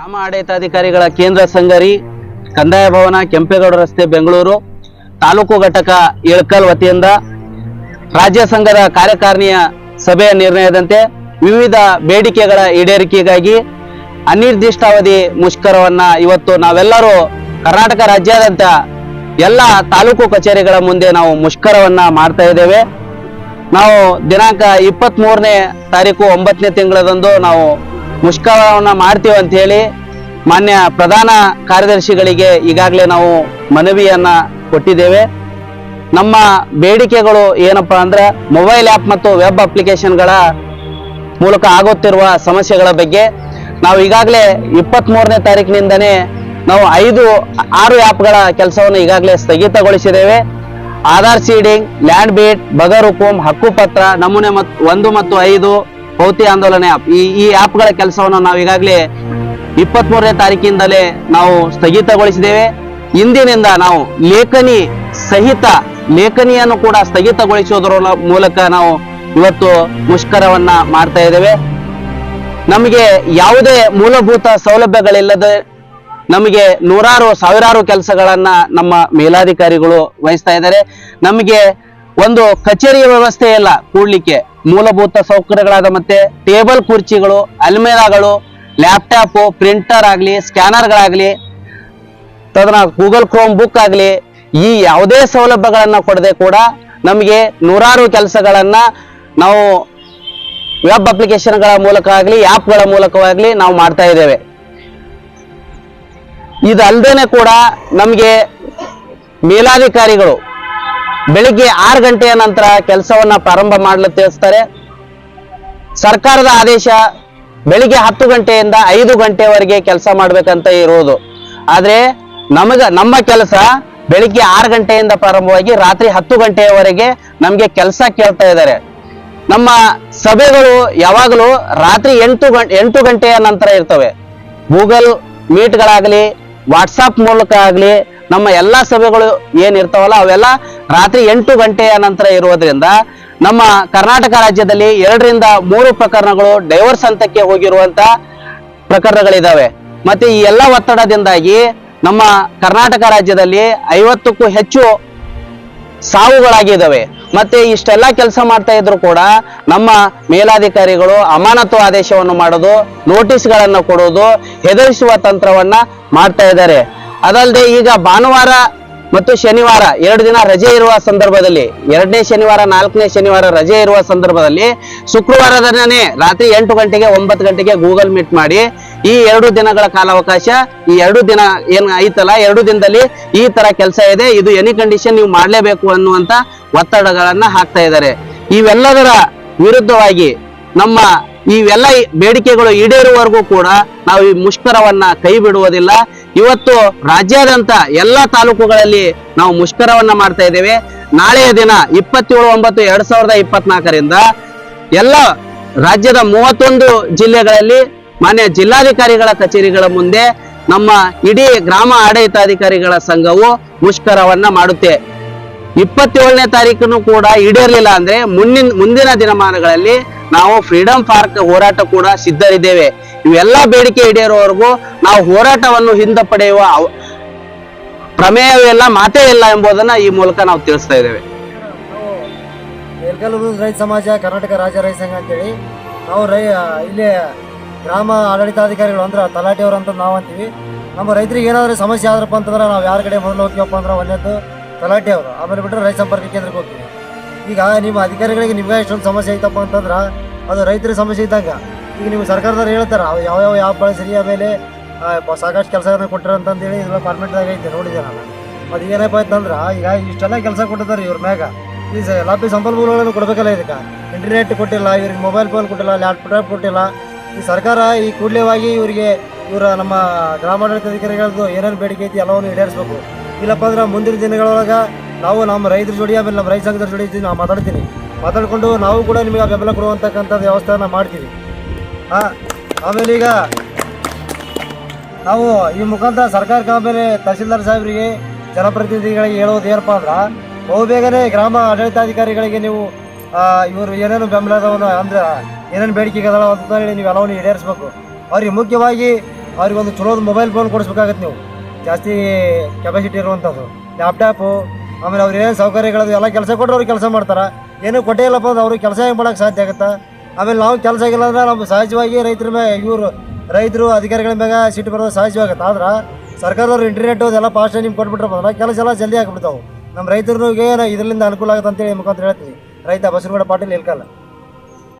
ಗ್ರಾಮ ಆಡಳಿತಾಧಿಕಾರಿಗಳ ಕೇಂದ್ರ ಸಂಘರಿ ಕಂದಾಯ ಭವನ ಕೆಂಪೇಗೌಡ ರಸ್ತೆ ಬೆಂಗಳೂರು ತಾಲೂಕು ಘಟಕ ಇಳಕಲ್ ವತಿಯಿಂದ ರಾಜ್ಯ ಸಂಘದ ಕಾರ್ಯಕಾರಿಣಿಯ ಸಭೆಯ ನಿರ್ಣಯದಂತೆ ವಿವಿಧ ಬೇಡಿಕೆಗಳ ಈಡೇರಿಕೆಗಾಗಿ ಅನಿರ್ದಿಷ್ಟಾವಧಿ ಮುಷ್ಕರವನ್ನ ಇವತ್ತು ನಾವೆಲ್ಲರೂ ಕರ್ನಾಟಕ ರಾಜ್ಯಾದ್ಯಂತ ಎಲ್ಲ ತಾಲೂಕು ಕಚೇರಿಗಳ ಮುಂದೆ ನಾವು ಮುಷ್ಕರವನ್ನ ಮಾಡ್ತಾ ಇದ್ದೇವೆ. ನಾವು ದಿನಾಂಕ ಇಪ್ಪತ್ತ್ ಮೂರನೇ ತಾರೀಕು ಒಂಬತ್ತನೇ ತಿಂಗಳದಂದು ನಾವು ಮುಷ್ಕರವನ್ನ ಮಾಡ್ತೀವಿ ಅಂತ ಹೇಳಿ ಮಾನ್ಯ ಪ್ರಧಾನ ಕಾರ್ಯದರ್ಶಿಗಳಿಗೆ ಈಗಾಗಲೇ ನಾವು ಮನವಿಯನ್ನ ಕೊಟ್ಟಿದ್ದೇವೆ. ನಮ್ಮ ಬೇಡಿಕೆಗಳು ಏನಪ್ಪಾ ಅಂದ್ರೆ ಮೊಬೈಲ್ ಆ್ಯಪ್ ಮತ್ತು ವೆಬ್ ಅಪ್ಲಿಕೇಶನ್ಗಳ ಮೂಲಕ ಆಗುತ್ತಿರುವ ಸಮಸ್ಯೆಗಳ ಬಗ್ಗೆ. ನಾವು ಈಗಾಗಲೇ ಇಪ್ಪತ್ತ್ ಮೂರನೇ ತಾರೀಕಿನಿಂದನೇ ನಾವು ಐದು, ಆರು ಆ್ಯಪ್ಗಳ ಕೆಲಸವನ್ನು ಈಗಾಗಲೇ ಸ್ಥಗಿತಗೊಳಿಸಿದ್ದೇವೆ. ಆಧಾರ್ ಸೀಡಿಂಗ್ ಲ್ಯಾಂಡ್ ಬೀಟ್ ಬಗರ್ ಹುಕುಂ, ಹಕ್ಕುಪತ್ರ, ನಮೂನೆ ಮತ್ತು ಒಂದು ಮತ್ತು ಐದು ಭೌತಿ ಆಂದೋಲನ ಆ್ಯಪ್ ಈ ಈ ಆ್ಯಪ್ಗಳ ಕೆಲಸವನ್ನು ನಾವು ಈಗಾಗಲೇ ಇಪ್ಪತ್ತ್ ಮೂರನೇ ತಾರೀಕಿಂದಲೇ ನಾವು ಸ್ಥಗಿತಗೊಳಿಸಿದ್ದೇವೆ. ಇಂದಿನಿಂದ ನಾವು ಲೇಖನಿ ಸಹಿತ ಲೇಖನಿಯನ್ನು ಕೂಡ ಸ್ಥಗಿತಗೊಳಿಸುವುದರ ಮೂಲಕ ನಾವು ಇವತ್ತು ಮುಷ್ಕರವನ್ನ ಮಾಡ್ತಾ ಇದ್ದೇವೆ. ನಮಗೆ ಯಾವುದೇ ಮೂಲಭೂತ ಸೌಲಭ್ಯಗಳಿಲ್ಲದೆ ನಮಗೆ ನೂರಾರು, ಸಾವಿರಾರು ಕೆಲಸಗಳನ್ನ ನಮ್ಮ ಮೇಲಾಧಿಕಾರಿಗಳು ವಹಿಸ್ತಾ ಇದ್ದಾರೆ. ನಮಗೆ ಒಂದು ಕಚೇರಿಯ ವ್ಯವಸ್ಥೆ ಇಲ್ಲ ಕೂಡ್ಲಿಕ್ಕೆ. ಮೂಲಭೂತ ಸೌಕರ್ಯಗಳಾದ ಮತ್ತೆ ಟೇಬಲ್ ಕುರ್ಚಿಗಳು, ಅಲ್ಮೇರಾಗಳು, ಲ್ಯಾಪ್ಟಾಪ್, ಪ್ರಿಂಟರ್ ಆಗಲಿ, ಸ್ಕ್ಯಾನರ್ಗಳಾಗಲಿ, ತದನ ಗೂಗಲ್ ಕ್ರೋಮ್ ಬುಕ್ ಆಗಲಿ, ಈ ಯಾವುದೇ ಸೌಲಭ್ಯಗಳನ್ನ ಕೊಡದೆ ಕೂಡ ನಮಗೆ ನೂರಾರು ಕೆಲಸಗಳನ್ನ ನಾವು ವೆಬ್ ಅಪ್ಲಿಕೇಶನ್ಗಳ ಮೂಲಕ ಆಗಲಿ ಆ್ಯಪ್ಗಳ ಮೂಲಕವಾಗಲಿ ನಾವು ಮಾಡ್ತಾ ಇದ್ದೇವೆ. ಇದಲ್ದೇನೆ ಕೂಡ ನಮಗೆ ಮೇಲಾಧಿಕಾರಿಗಳು ಬೆಳಿಗ್ಗೆ ಆರು ಗಂಟೆಯ ನಂತರ ಕೆಲಸವನ್ನ ಪ್ರಾರಂಭ ಮಾಡಲು ತಿಳಿಸ್ತಾರೆ. ಸರ್ಕಾರದ ಆದೇಶ ಬೆಳಿಗ್ಗೆ ಹತ್ತು ಗಂಟೆಯಿಂದ ಐದು ಗಂಟೆವರೆಗೆ ಕೆಲಸ ಮಾಡ್ಬೇಕಂತ ಇರುವುದು ಆದ್ರೆ ನಮಗ, ನಮ್ಮ ಕೆಲಸ ಬೆಳಿಗ್ಗೆ ಆರು ಗಂಟೆಯಿಂದ ಪ್ರಾರಂಭವಾಗಿ ರಾತ್ರಿ ಹತ್ತು ಗಂಟೆಯವರೆಗೆ ನಮಗೆ ಕೆಲಸ ಕೇಳ್ತಾ ಇದ್ದಾರೆ. ನಮ್ಮ ಸಭೆಗಳು ಯಾವಾಗಲೂ ರಾತ್ರಿ ಎಂಟು ಗಂಟೆ ಎಂಟು ಗಂಟೆಯ ನಂತರ ಇರ್ತವೆ. ಗೂಗಲ್ ಮೀಟ್ಗಳಾಗಲಿ, ವಾಟ್ಸಾಪ್ ಮೂಲಕ ಆಗಲಿ, ನಮ್ಮ ಎಲ್ಲ ಸಭೆಗಳು ಏನಿರ್ತಾವಲ್ಲ ಅವೆಲ್ಲ ರಾತ್ರಿ ಎಂಟು ಗಂಟೆಯ ನಂತರ ಇರುವುದರಿಂದ ನಮ್ಮ ಕರ್ನಾಟಕ ರಾಜ್ಯದಲ್ಲಿ ಎರಡರಿಂದ ಮೂರು ಪ್ರಕರಣಗಳು ಡೈವರ್ಸ್ ಹಂತಕ್ಕೆ ಹೋಗಿರುವಂತ ಪ್ರಕರಣಗಳಿದಾವೆ. ಮತ್ತೆ ಈ ಎಲ್ಲ ಒತ್ತಡದಿಂದಾಗಿ ನಮ್ಮ ಕರ್ನಾಟಕ ರಾಜ್ಯದಲ್ಲಿ ಐವತ್ತಕ್ಕೂ ಹೆಚ್ಚು ಸಾವುಗಳಾಗಿದ್ದಾವೆ ಮತ್ತೆ ಇಷ್ಟೆಲ್ಲ ಕೆಲಸ ಮಾಡ್ತಾ ಇದ್ರು ಕೂಡ ನಮ್ಮ ಮೇಲಾಧಿಕಾರಿಗಳು ಅಮಾನತು ಆದೇಶವನ್ನು ಮಾಡೋದು, ನೋಟಿಸ್ಗಳನ್ನು ಕೊಡೋದು, ಹೆದರಿಸುವ ತಂತ್ರವನ್ನ ಮಾಡ್ತಾ ಇದ್ದಾರೆ. ಅದಲ್ಲದೆ ಈಗ ಭಾನುವಾರ ಮತ್ತು ಶನಿವಾರ ಎರಡು ದಿನ ರಜೆ ಇರುವ ಸಂದರ್ಭದಲ್ಲಿ, ಎರಡನೇ ಶನಿವಾರ, ನಾಲ್ಕನೇ ಶನಿವಾರ ರಜೆ ಇರುವ ಸಂದರ್ಭದಲ್ಲಿ ಶುಕ್ರವಾರದನೇ ರಾತ್ರಿ ಎಂಟು ಗಂಟೆಗೆ ಒಂಬತ್ತು ಗಂಟೆಗೆ ಗೂಗಲ್ ಮೀಟ್ ಮಾಡಿ ಈ ಎರಡು ದಿನಗಳ ಕಾಲಾವಕಾಶ, ಈ ಎರಡು ದಿನ ಏನ್ ಐತಲ್ಲ ಎರಡು ದಿನದಲ್ಲಿ ಈ ತರ ಕೆಲಸ ಇದೆ, ಇದು ಎನಿ ಕಂಡೀಷನ್ ನೀವು ಮಾಡಲೇಬೇಕು ಅನ್ನುವಂತ ಒತ್ತಡಗಳನ್ನ ಹಾಕ್ತಾ ಇದ್ದಾರೆ. ಇವೆಲ್ಲದರ ವಿರುದ್ಧವಾಗಿ ನಮ್ಮ ಇವೆಲ್ಲ ಬೇಡಿಕೆಗಳು ಈಡೇರುವವರೆಗೂ ಕೂಡ ನಾವು ಈ ಮುಷ್ಕರವನ್ನ ಕೈ ಬಿಡುವುದಿಲ್ಲ. ಇವತ್ತು ರಾಜ್ಯಾದ್ಯಂತ ಎಲ್ಲ ತಾಲೂಕುಗಳಲ್ಲಿ ನಾವು ಮುಷ್ಕರವನ್ನ ಮಾಡ್ತಾ ಇದ್ದೇವೆ. ನಾಳೆಯ ದಿನ ಇಪ್ಪತ್ತೇಳು ಒಂಬತ್ತು ಎರಡ್ ಸಾವಿರದ ಇಪ್ಪತ್ನಾಲ್ಕರಿಂದ ಎಲ್ಲ ರಾಜ್ಯದ ಮೂವತ್ತೊಂದು ಜಿಲ್ಲೆಗಳಲ್ಲಿ ಮಾನ್ಯ ಜಿಲ್ಲಾಧಿಕಾರಿಗಳ ಕಚೇರಿಗಳ ಮುಂದೆ ನಮ್ಮ ಇಡೀ ಗ್ರಾಮ ಆಡಳಿತಾಧಿಕಾರಿಗಳ ಸಂಘವು ಮುಷ್ಕರವನ್ನ ಮಾಡುತ್ತೆ. ಇಪ್ಪತ್ತೇಳನೇ ತಾರೀಕನ್ನು ಕೂಡ ಈಡೇರಲಿಲ್ಲ ಅಂದ್ರೆ ಮುಂದಿನ ಮುಂದಿನ ದಿನಮಾನಗಳಲ್ಲಿ ನಾವು ಫ್ರೀಡಂ ಪಾರ್ಕ್ ಹೋರಾಟ ಕೂಡ ಸಿದ್ಧರಿದ್ದೇವೆ. ಇವೆಲ್ಲ ಬೇಡಿಕೆ ಈಡೇರುವವರೆಗೂ ನಾವು ಹೋರಾಟವನ್ನು ಹಿಂದಪಡೆಯುವ ಅವ- ಪ್ರಮೇಯವಿಲ್ಲ ಮಾತೇ ಇಲ್ಲ ಎಂಬುದನ್ನ ಈ ಮೂಲಕ ನಾವು ತಿಳಿಸ್ತಾ ಇದ್ದೇವೆ. ರೈತ ಸಮಾಜ, ಕರ್ನಾಟಕ ರಾಜ್ಯ ರೈತ ಸಂಘ ಅಂತೇಳಿ ನಾವು ರೈ ಇಲ್ಲಿ ಗ್ರಾಮ ಆಡಳಿತಾಧಿಕಾರಿಗಳು ಅಂದ್ರೆ ತಲಾಟೆಯವರು ಅಂತ ನಾವು ಅಂತೀವಿ. ನಮ್ಮ ರೈತರಿಗೆ ಏನಾದರೂ ಸಮಸ್ಯೆ ಆದ್ರಪ್ಪ ಅಂತಂದ್ರೆ ನಾವು ಯಾರ ಕಡೆ ಮೊದಲು ಹೋಗ್ತೀವಪ್ಪ ಅಂದ್ರೆ ಒಂದೇದ್ದು ತಲಾಟೆ ಅವರು. ಆಮೇಲೆ ಬಿಟ್ಟರೆ ರೈತ ಸಂಪರ್ಕ ಕೇಂದ್ರಕ್ಕೆ ಹೋಗ್ತೀವಿ. ಈಗ ನಿಮ್ಮ ಅಧಿಕಾರಿಗಳಿಗೆ ನಿಮ್ಗೆ ಎಷ್ಟೊಂದು ಸಮಸ್ಯೆ ಐತಪ್ಪ ಅಂತಂದ್ರೆ ಅದು ರೈತರ ಸಮಸ್ಯೆ ಇದ್ದಂಗೆ. ಈಗ ನೀವು ಸರ್ಕಾರದವ್ರು ಹೇಳ್ತಾರೆ ಯಾವ ಯಾವ ಬಳಸಿರಿ ಆಮೇಲೆ ಆ, ಪ- ಸಾಕಷ್ಟು ಕೆಲಸಗಳನ್ನ ಕೊಟ್ಟರು ಅಂತಂದೇಳಿ ಇದೆಲ್ಲ ಫಾರ್ಮೆಟ್ದಾಗ ಐತೆ ನೋಡಿದೆ ನಾನು. ಅದು ಏನಪ್ಪ ಅಂತಂದ್ರೆ ಈಗ ಇಷ್ಟೆಲ್ಲ ಕೆಲಸ ಕೊಟ್ಟಿದ್ದಾರೆ ಇವ್ರ ಮ್ಯಾಗ. ಈ ಎಲ್ಲ ಸಂಪನ್ಮೂಲಗಳನ್ನು ಕೊಡಬೇಕಲ್ಲ ಇದಕ್ಕೆ. ಇಂಟರ್ನೆಟ್ ಕೊಟ್ಟಿಲ್ಲ ಇವ್ರಿಗೆ ಮೊಬೈಲ್ ಫೋನ್ ಕೊಟ್ಟಿಲ್ಲ ಲ್ಯಾಪ್ಟಾಪ್ ಕೊಟ್ಟಿಲ್ಲ. ಈ ಸರ್ಕಾರ ಈ ಕೂಡಲೇವಾಗಿ ಇವರಿಗೆ ಇವರ ನಮ್ಮ ಗ್ರಾಮಾಡಳಿತಾಧಿಕಾರಿಗಳದ್ದು ಏನೇನು ಬೇಡಿಕೆ ಐತಿ ಎಲ್ಲವನ್ನು ಈಡೇರಿಸ್ಬೇಕು. ಇಲ್ಲಪ್ಪ ಅಂದ್ರೆ ಮುಂದಿನ ದಿನಗಳೊಳಗೆ ನಾವು ನಮ್ಮ ರೈತರ ಜೋಡಿ ಆಮೇಲೆ ನಮ್ಮ ರೈತ ಸಂಘದ ಜೋಡಿ ನಾವು ಮಾತಾಡ್ತೀನಿ. ಮಾತಾಡಿಕೊಂಡು ನಾವು ಕೂಡ ನಿಮಗೆ ಬೆಂಬಲ ಕೊಡುವಂತಕ್ಕಂಥ ವ್ಯವಸ್ಥೆನ ಮಾಡ್ತೀವಿ. ಆಮೇಲೆ ಈಗ ನಾವು ಈ ಮುಖಾಂತರ ಸರ್ಕಾರ ಆಮೇಲೆ ತಹಸೀಲ್ದಾರ್ ಸಾಹೇಬರಿಗೆ ಜನಪ್ರತಿನಿಧಿಗಳಿಗೆ ಹೇಳೋದು ಏನಪ್ಪ ಅಂದ್ರೆ, ಬಹುಬೇಗನೆ ಗ್ರಾಮ ಆಡಳಿತಾಧಿಕಾರಿಗಳಿಗೆ ನೀವು ಇವರು ಏನೇನು ಬೆಂಬಲದವನು ಅಂದ್ರೆ, ಏನೇನು ಬೇಡಿಕೆ ಅದಾವ ಅಂತ ಹೇಳಿ ನೀವು ಎಲ್ಲವನ್ನು ಈಡೇರಿಸ್ಬೇಕು. ಅವ್ರಿಗೆ ಮುಖ್ಯವಾಗಿ ಅವ್ರಿಗೆ ಒಂದು ಚಲೋದು ಮೊಬೈಲ್ ಫೋನ್ ಕೊಡಿಸ್ಬೇಕಾಗತ್ತೆ ನೀವು. ಜಾಸ್ತಿ ಕೆಪಾಸಿಟಿ ಇರುವಂಥದ್ದು ಲ್ಯಾಪ್ಟಾಪು ಆಮೇಲೆ ಅವ್ರು ಏನು ಸೌಕರ್ಯಗಳದು, ಎಲ್ಲ ಕೆಲಸ ಕೊಟ್ಟರೆ ಅವ್ರಿಗೆ ಕೆಲಸ ಮಾಡ್ತಾರೆ. ಏನೂ ಕೊಟ್ಟೇ ಇಲ್ಲಪ್ಪ ಅಂದ್ರೆ ಅವ್ರಿಗೆ ಕೆಲಸ ಹೆಂಗೆ ಮಾಡೋಕ್ಕೆ ಸಾಧ್ಯ ಆಗುತ್ತಾ? ಆಮೇಲೆ ನಾವು ಕೆಲಸ ಆಗಿಲ್ಲ ಅಂದ್ರೆ ನಮ್ಮ ಸಹಜವಾಗಿ ರೈತರ ಮೇಲೆ ಇವರು ರೈತರು ಅಧಿಕಾರಿಗಳ ಮ್ಯಾಗ ಸಿಟ್ಟು ಬರೋದು ಸಹಜವಾಗುತ್ತೆ. ಆದ್ರೆ ಸರ್ಕಾರದವ್ರು ಇಂಟರ್ನೆಟ್ ಅದೆಲ್ಲ ಫಾಸ್ಟ್ ನಿಮ್ಗೆ ಕೊಟ್ಬಿಟ್ರೆ ಕೆಲಸ ಎಲ್ಲ ಜಲ್ದಿ ಆಗಿಬಿಡ್ತಾವೆ. ನಮ್ಮ ರೈತರಿಗೆ ಇದರಿಂದ ಅನುಕೂಲ ಆಗುತ್ತೆ ಅಂತೇಳಿ ಮುಖಾಂತರ ಹೇಳ್ತೀನಿ. ರೈತ ಬಸವನಗೌಡ ಪಾಟೀಲ್ ಇಲ್ಕಲ್ಲ